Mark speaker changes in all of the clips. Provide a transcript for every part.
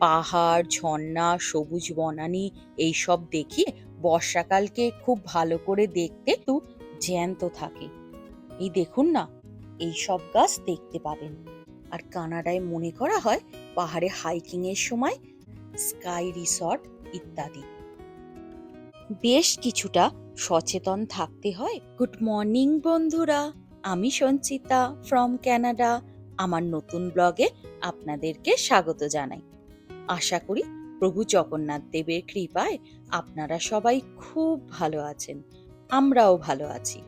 Speaker 1: পাহাড়, ঝর্ণা, সবুজ বনানী এইসব দেখিয়ে বর্ষাকালকে খুব ভালো করে দেখতে তো জ্যান্ত থাকে। এই দেখুন না এই সব গাছ দেখতে পাবেন। আর কানাডায় মনে করা হয় পাহাড়ে হাইকিং এর সময় স্কাই রিসর্ট ইত্যাদি। বেশ কিছুটা সচেতন থাকতে হয়। গুড মর্নিং বন্ধুরা, আমি সঞ্চিতা ফ্রম ক্যানাডা আমার নতুন ব্লগে আপনাদেরকে স্বাগত জানাই। আশা করি প্রভু জগন্নাথ দেবের কৃপায় আপনারা সবাই খুব ভালো আছেন আমরাও ভালো আছি।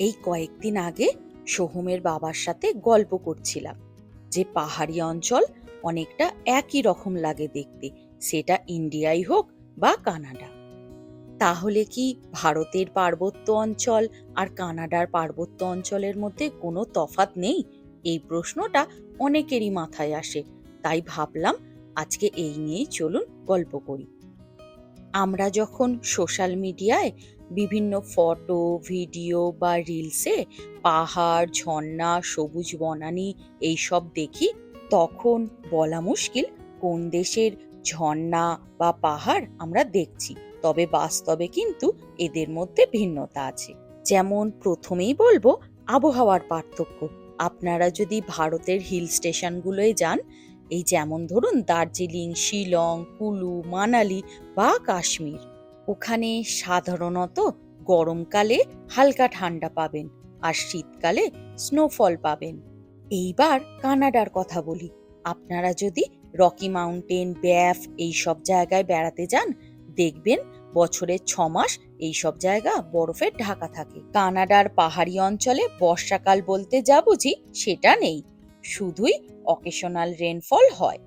Speaker 1: এই কয়েকদিন আগে সোহমের বাবার সাথে গল্প করছিলাম যে পাহাড়ি অঞ্চল অনেকটা একই রকম লাগে দেখতে, সেটা ইন্ডিয়াই হোক বা কানাডা। তাহলে কি ভারতের পার্বত্য অঞ্চল আর কানাডার পার্বত্য অঞ্চলের মধ্যে কোনো তফাৎ নেই? এই প্রশ্নটা অনেকেরই মাথায় আসে, তাই ভাবলাম আজকে এই নিয়েই চলুন গল্প করি। আমরা যখন সোশ্যাল মিডিয়ায় বিভিন্ন ফটো, ভিডিও বা রিলসে পাহাড়, ঝর্ণা, সবুজ বনানী এইসব দেখি, তখন বলা মুশকিল কোন দেশের ঝর্ণা বা পাহাড় আমরা দেখছি। তবে বাস্তবে কিন্তু এদের মধ্যে ভিন্নতা আছে। যেমন প্রথমেই বলব আবহাওয়ার পার্থক্য। আপনারা যদি ভারতের হিল স্টেশনগুলোয় যান, এই যেমন ধরুন দার্জিলিং, শিলং, কুলু, মানালি বা কাশ্মীর ওখানে সাধারণত গরমকালে হালকা ঠান্ডা পাবেন আর শীতকালে স্নোফল পাবেন। এইবার কানাডার কথা বলি। আপনারা যদি রকি মাউন্টেন, ব্যাফ এই সব জায়গায় বেড়াতে যান, দেখবেন বছরের ছ মাস এই সব জায়গা বরফে ঢাকা থাকে। কানাডার পাহাড়ি অঞ্চলে বর্ষাকাল বলতে যা বুঝি সেটা নেই, শুধুই অকেশনাল রেনফল হয়।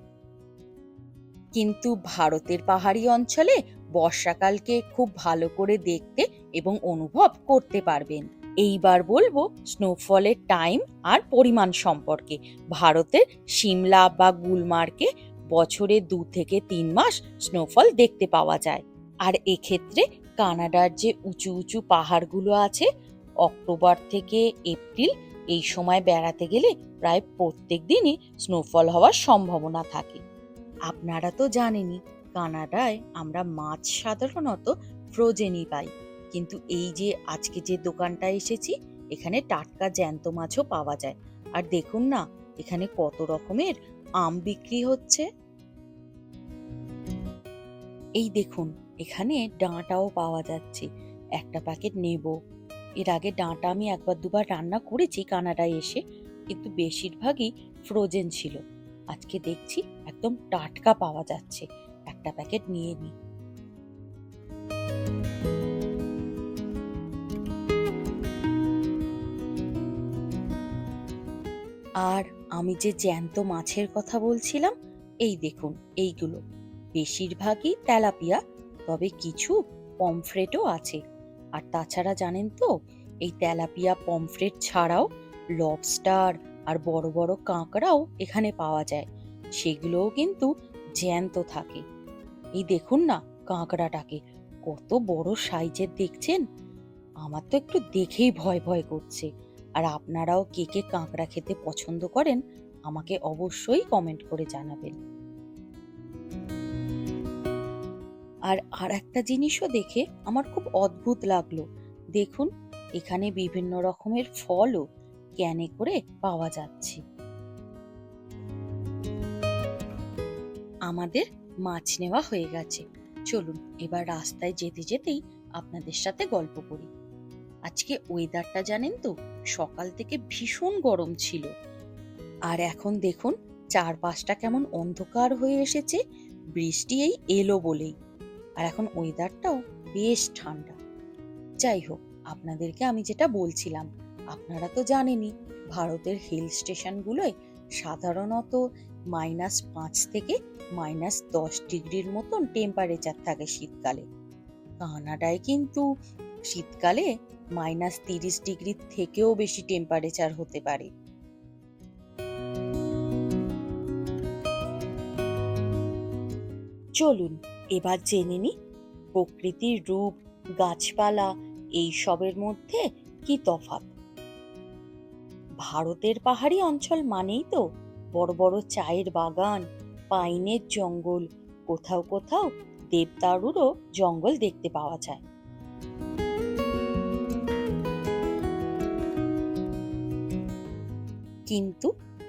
Speaker 1: কিন্তু ভারতের পাহাড়ি অঞ্চলে বর্ষাকালকে খুব ভালো করে দেখতে এবং অনুভব করতে পারবেন। এইবার বলব স্নোফলের টাইম আর পরিমাণ সম্পর্কে। ভারতের সিমলা বা গুলমার্গে বছরে দু থেকে তিন মাস স্নোফল দেখতে পাওয়া যায়। আর এক্ষেত্রে কানাডার যে উঁচু উঁচু পাহাড়গুলো আছে, অক্টোবর থেকে এপ্রিল এই সময় বেড়াতে গেলে প্রায় প্রত্যেক দিনই স্নোফল হওয়ার সম্ভাবনা থাকে। আপনারা তো জানেনই কানাডায় আমরা মাছ সাধারণত ফ্রোজেনই পাই। কিন্তু এই যে আজকে যে দোকানটা এসেছি, এখানে টাটকা জ্যান্ত মাছও পাওয়া যায়। আর দেখুন না, এখানে কত রকমের আম বিক্রি হচ্ছে। এই দেখুন, এখানে ডাঁটাও পাওয়া যাচ্ছে। একটা প্যাকেট নেব। এর আগে ডাঁটা আমি একবার দুবার রান্না করেছি কানাডায় এসে। কিন্তু বেশিরভাগই ফ্রোজেন ছিল। আজকে দেখছি একদম টাটকা পাওয়া যাচ্ছে। একটা প্যাকেট নিয়ে নিই আর আমি যে জ্যান্ত মাছের কথা বলছিলাম, এই দেখুন, এইগুলো। বেশিরভাগই তেলাপিয়া, তবে কিছু পমফ্রেটও আছে। আর তাছাড়া জানেন তো, এই তেলাপিয়া, পমফ্রেট ছাড়াও লবস্টার আর বড় বড় কাঁকড়াও এখানে পাওয়া যায়। সেগুলোও কিন্তু জ্যান্ত থাকে। এই দেখুন না কাঁকড়াটাকে, কত বড় সাইজের দেখছেন? আমার তো একটু দেখেই ভয় ভয় করছে। আর আপনারাও কে কে কাঁকড়া খেতে পছন্দ করেন, আমাকে অবশ্যই কমেন্ট করে জানাবেন। আর আর একটা জিনিসও দেখে আমার খুব অদ্ভুত লাগল। দেখুন, এখানে বিভিন্ন রকমের ফলও ক্যানে করে পাওয়া যাচ্ছে। আমাদের মাছ নেওয়া হয়ে গেছে। চলুন, এবার রাস্তায় যেতে যেতেই আপনাদের সাথে গল্প করি। আজকে ওয়েদারটা জানেন তো, সকাল থেকে ভীষণ গরম ছিল। আর এখন দেখুন, চারপাশটা কেমন অন্ধকার হয়ে এসেছে, বৃষ্টি এই এলো বলেই। আর এখন ওয়েদারটাও বেশ ঠান্ডা। যাই হোক, আপনাদেরকে আমি যেটা বলছিলাম, আপনারা তো জানেনই, ভারতের হিল স্টেশনগুলোয় সাধারণত মাইনাস পাঁচ থেকে মাইনাস দশ ডিগ্রির মতন টেম্পারেচার থাকে শীতকালে। কানাডায় কিন্তু শীতকালে মাইনাস তিরিশ ডিগ্রির থেকেও বেশি টেম্পারেচার হতে পারে। চলুন, এবার জেনে নি প্রকৃতির রূপ, গাছপালা এই সবের মধ্যে কি তফাৎ? ভারতের পাহাড়ি অঞ্চল মানেই তো বড় বড় চায়ের বাগান, পাইনের জঙ্গল, কোথাও কোথাও দেবদারুরও জঙ্গল দেখতে পাওয়া যায়। কিন্তু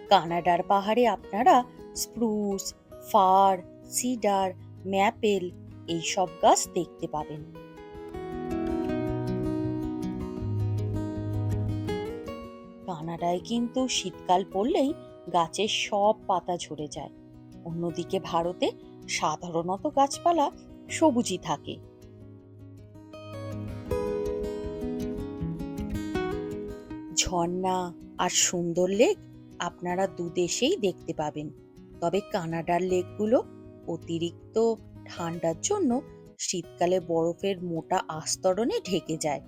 Speaker 1: কানাডার পাহাড়ে আপনারা স্প্রুস, ফার, সিডার, ম্যাপেল এইসব গাছ দেখতে পাবেন। কানাডায় কিন্তু শীতকাল পড়লেই গাছের সব পাতা ঝরে যায়। অন্যদিকে ভারতে সাধারণত গাছপালা সবুজই থাকে। ঝর্ণা আর সুন্দর লেক আপনারা দুদেশেই দেখতে পাবেন। তবে কানাডার লেকগুলো অতিরিক্ত ঠান্ডার জন্য শীতকালে বরফের মোটা আস্তরণে ঢেকে যায়।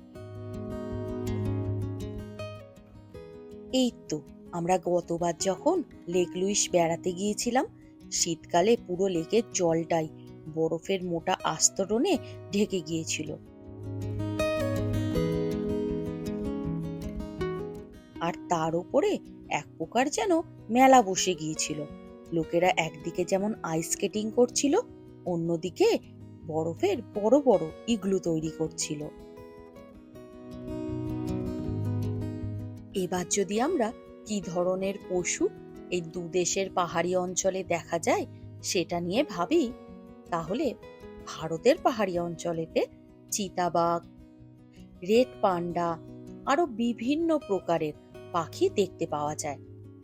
Speaker 1: এই তো আমরা গতবার যখন লেক লুইস বেড়াতে গিয়েছিলাম, শীতকালে পুরো লেকের জলটাই বরফের মোটা আস্তরণে ঢেকে গিয়েছিল। আর তার উপরে এক প্রকার যেন মেলা বসে গিয়েছিল। লোকেরা একদিকে যেমন আইস স্কেটিং করছিল, অন্যদিকে বরফের বড় বড় ইগলু তৈরি করছিল। এবার যদি আমরা কি ধরনের পশু এই দুদেশের পাহাড়ি অঞ্চলে দেখা যায় সেটা নিয়ে ভাবি। তাহলে ভারতের পাহাড়ি অঞ্চলেতে চিতাবাঘ, রেড পান্ডা আরও বিভিন্ন প্রকারের পাখি দেখতে পাওয়া যায়।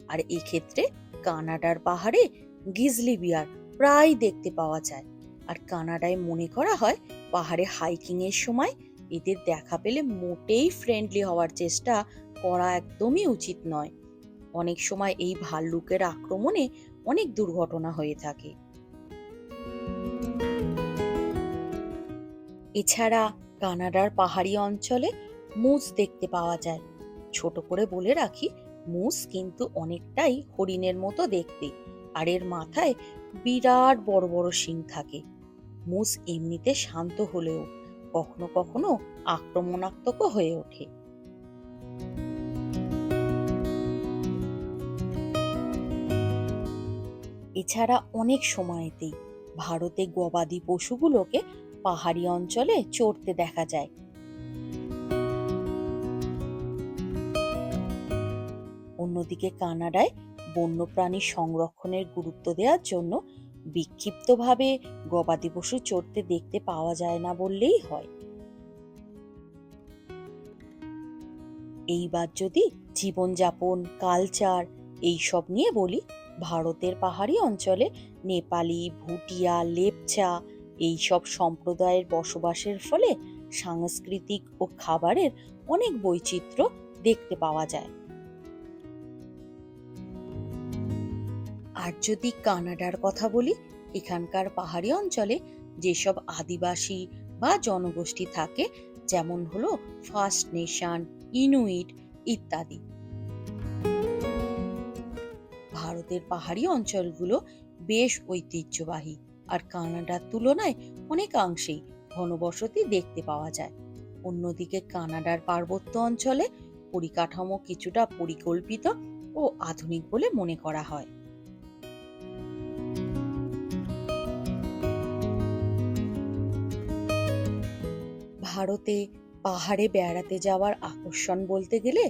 Speaker 1: আর এক্ষেত্রে কানাডার পাহাড়ে গিজলি বিয়ার প্রায় দেখতে পাওয়া যায়। আর কানাডায় মনে করা হয় পাহাড়ে হাইকিং এর সময় এদের দেখা পেলে মোটেই ফ্রেন্ডলি হওয়ার চেষ্টা করা একদমই উচিত নয়। অনেক সময় এই ভাল্লুকের আক্রমণে অনেক দুর্ঘটনা হয়ে থাকে। এছাড়া কানাডার পাহাড়ি অঞ্চলে মুস দেখতে পাওয়া যায়। ছোট করে বলে রাখি মুস কিন্তু অনেকটাই হরিণের মতো দেখতে, আর এর মাথায় বিরাট বড় বড় শিং থাকে। মুস এমনিতে শান্ত হলেও কখনো কখনো আক্রমণাত্মকও হয়ে ওঠে। এছাড়া অনেক সময়তেই ভারতে গবাদি পশুগুলোকে পাহাড়ি অঞ্চলে চড়তে দেখা যায়। অন্যদিকে কানাডায় বন্যপ্রাণী সংরক্ষণের গুরুত্ব দেওয়ার জন্য বিক্ষিপ্তভাবে গবাদি পশু চড়তে দেখতে পাওয়া যায় না বললেই হয়। এইবার যদি জীবনযাপন, কালচার এইসব নিয়ে বলি ভারতের পাহাড়ি অঞ্চলে নেপালি, ভুটিয়া, লেপচা এইসব সম্প্রদায়ের বসবাসের ফলে সাংস্কৃতিক ও খাবারের অনেক বৈচিত্র্য দেখতে পাওয়া যায়। আর যদি কানাডার কথা বলি, এখানকার পাহাড়ি অঞ্চলে যেসব আদিবাসী বা জনগোষ্ঠী থাকে, যেমন হলো ফার্স্ট নেশন, ইনুইট ইত্যাদি। ভারতের পাহাড়ি অঞ্চলগুলো বেশ ঐতিহ্যবাহী আর কানাডার তুলনায় অনেকাংশেই ঘনবসতি দেখতে পাওয়া যায়। অন্যদিকে কানাডার পার্বত্য অঞ্চলে পরিকাঠামো কিছুটা পরিকল্পিত ও আধুনিক বলে মনে করা হয়। ভারতে পাহাড়ে বেড়াতে যাওয়ার আকর্ষণ বলতে গেলে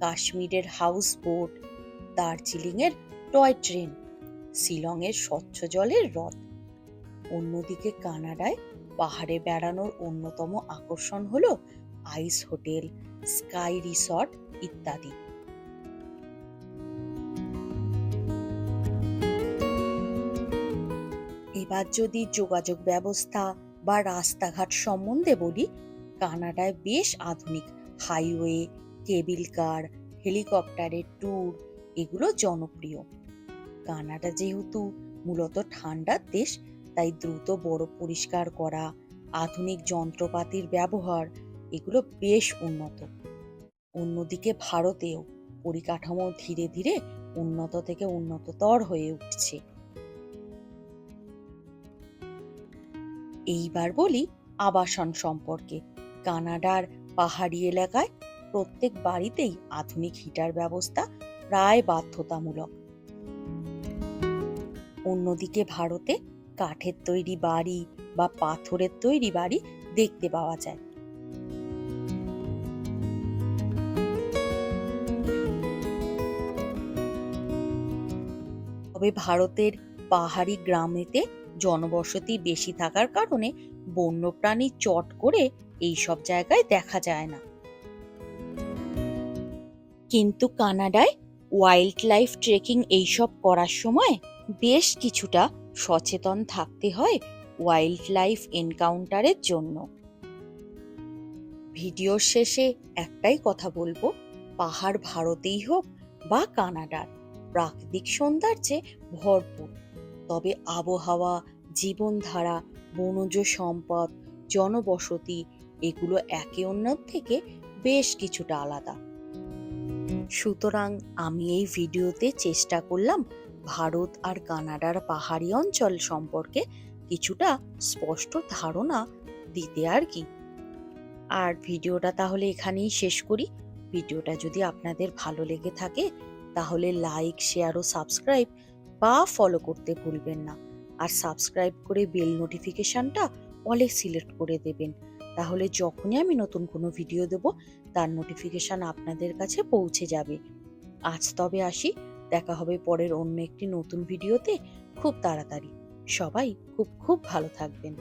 Speaker 1: কাশ্মীরের হাউস বোট দার্জিলিংয়ের টয় ট্রেন, শিলংয়ের স্বচ্ছ জলের হ্রদ অন্যদিকে কানাডায় পাহাড়ে বেড়ানোর অন্যতম আকর্ষণ হল আইস হোটেল, স্কাই রিসর্ট ইত্যাদি। এবার যদি যোগাযোগ ব্যবস্থা বা রাস্তাঘাট সম্বন্ধে বলি, কানাডায় বেশ আধুনিক হাইওয়ে, কেবিল কার, হেলিকপ্টারের ট্যুর, এগুলো জনপ্রিয়। কানাডা যেহেতু মূলত ঠান্ডার দেশ, তাই দ্রুত বরফ পরিষ্কার করা, আধুনিক যন্ত্রপাতির ব্যবহার, এগুলো বেশ উন্নত। অন্যদিকে ভারতেও পরিকাঠামো ধীরে ধীরে উন্নত থেকে উন্নততর হয়ে উঠছে। এইবার বলি আবাসন সম্পর্কে। কানাডার পাহাড়ি এলাকায় প্রত্যেক বাড়িতেই আধুনিক হিটার ব্যবস্থা প্রায় বাধ্যতামূলক। অন্যদিকে ভারতে কাঠের তৈরি বাড়ি বা পাথরের তৈরি বাড়ি দেখতে পাওয়া যায়। তবে ভারতের পাহাড়ি গ্রামেতে জনবসতি বেশি থাকার কারণে বন্যপ্রাণী চট করে এই সব জায়গায় দেখা যায় না। কিন্তু কানাডায় ওয়াইল্ড লাইফ ট্রেকিং এইসব করার সময় বেশ কিছুটা সচেতন থাকতে হয় ওয়াইল্ড লাইফ এনকাউন্টারের জন্য। ভিডিওর শেষে একটাই কথা বলব, পাহাড় ভারতেই হোক বা কানাডার, প্রাকৃতিক সৌন্দর্যে ভরপুর। তবে আবহাওয়া, জীবনধারা, বনজ সম্পদ, জনবসতি, এগুলো একে অন্যের থেকে বেশ কিছুটা আলাদা। সুতরাং আমি এই ভিডিওতে চেষ্টা করলাম ভারত আর কানাডার পাহাড়ি অঞ্চল সম্পর্কে কিছুটা স্পষ্ট ধারণা দিতে আর কি। আর ভিডিওটা তাহলে এখানেই শেষ করি। ভিডিওটা যদি আপনাদের ভালো লেগে থাকে, তাহলে লাইক, শেয়ার ও সাবস্ক্রাইব বা ফলো করতে ভুলবেন না। আর সাবস্ক্রাইব করে বেল নোটিফিকেশানটা অলে সিলেক্ট করে দেবেন। তাহলে যখনই আমি নতুন কোনো ভিডিও দেব, তার নোটিফিকেশন আপনাদের কাছে পৌঁছে যাবে। আজ তবে আসি। দেখা হবে পরের অন্য একটি নতুন ভিডিওতে। খুব তাড়াতাড়ি। সবাই খুব খুব ভালো থাকবেন।